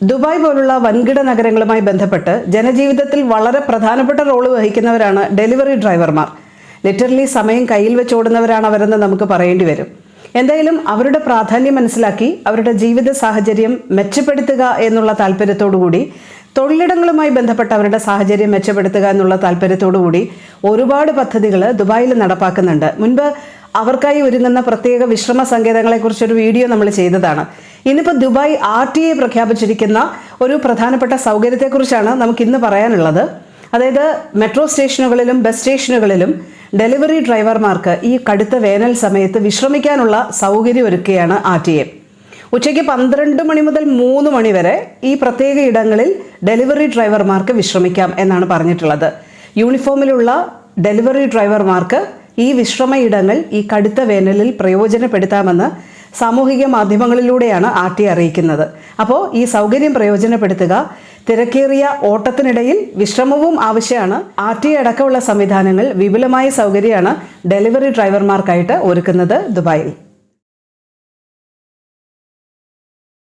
Dubai പോലുള്ള വൻകിട നഗരങ്ങളുമായി ബന്ധപ്പെട്ട് ജനജീവിതത്തിൽ വളരെ പ്രധാനപ്പെട്ട റോൾ വഹിക്കുന്നവരാണ് ഡെലിവറി ഡ്രൈവർമാർ. ലിറ്ററലി സമയം കയ്യിൽ വെച്ചോടുന്നവരാണ് അവരെന്ന് നമുക്ക് പറയേണ്ടി വരും. എന്തായാലും അവരുടെ പ്രാധാന്യം മനസ്സിലാക്കി അവരുടെ ജീവിത സാഹചര്യം മെച്ചപ്പെടുത്തുക എന്നുള്ള താല്പര്യത്തോടുകൂടി തൊഴിലിടങ്ങളുമായി ബന്ധപ്പെട്ട അവരുടെ സാഹചര്യം മെച്ചപ്പെടുത്തുക എന്നുള്ള താല്പര്യത്തോടുകൂടി ഒരുപാട് പദ്ധതികൾ ദുബായിൽ നടപ്പാക്കുന്നുണ്ട്. മുൻപ് അവർക്കായി ഒരുങ്ങുന്ന പ്രത്യേക വിശ്രമ സങ്കേതങ്ങളെക്കുറിച്ചൊരു വീഡിയോ നമ്മൾ ചെയ്തതാണ്. ഇന്നിപ്പോൾ ദുബായ് ആർ ടി എ പ്രഖ്യാപിച്ചിരിക്കുന്ന ഒരു പ്രധാനപ്പെട്ട സൗകര്യത്തെക്കുറിച്ചാണ് നമുക്ക് ഇന്ന് പറയാനുള്ളത്. അതായത് മെട്രോ സ്റ്റേഷനുകളിലും ബസ് സ്റ്റേഷനുകളിലും ഡെലിവറി ഡ്രൈവർമാർക്ക് ഈ കടുത്ത വേനൽ സമയത്ത് വിശ്രമിക്കാനുള്ള സൗകര്യം ഒരുക്കുകയാണ് ആർ ടി എ ഉച്ചയ്ക്ക് പന്ത്രണ്ട് മണി മുതൽ മൂന്ന് മണി വരെ ഈ പ്രത്യേക ഇടങ്ങളിൽ ഡെലിവറി ഡ്രൈവർമാർക്ക് വിശ്രമിക്കാം എന്നാണ് പറഞ്ഞിട്ടുള്ളത്. യൂണിഫോമിലുള്ള ഡെലിവറി ഡ്രൈവർമാർക്ക് ഈ വിശ്രമ ഇടങ്ങൾ ഈ കടുത്ത വേനലിൽ പ്രയോജനപ്പെടുത്താമെന്ന് സാമൂഹിക മാധ്യമങ്ങളിലൂടെയാണ് ആർ ടി അറിയിക്കുന്നത്. അപ്പോൾ ഈ സൗകര്യം പ്രയോജനപ്പെടുത്തുക തിരക്കേറിയ ഓട്ടത്തിനിടയിൽ വിശ്രമവും ആവശ്യമാണ്. ആർ ടി അടക്കമുള്ള സംവിധാനങ്ങൾ വിപുലമായ സൗകര്യമാണ് ഡെലിവറി ഡ്രൈവർമാർക്കായിട്ട് ഒരുക്കുന്നത് ദുബായിൽ.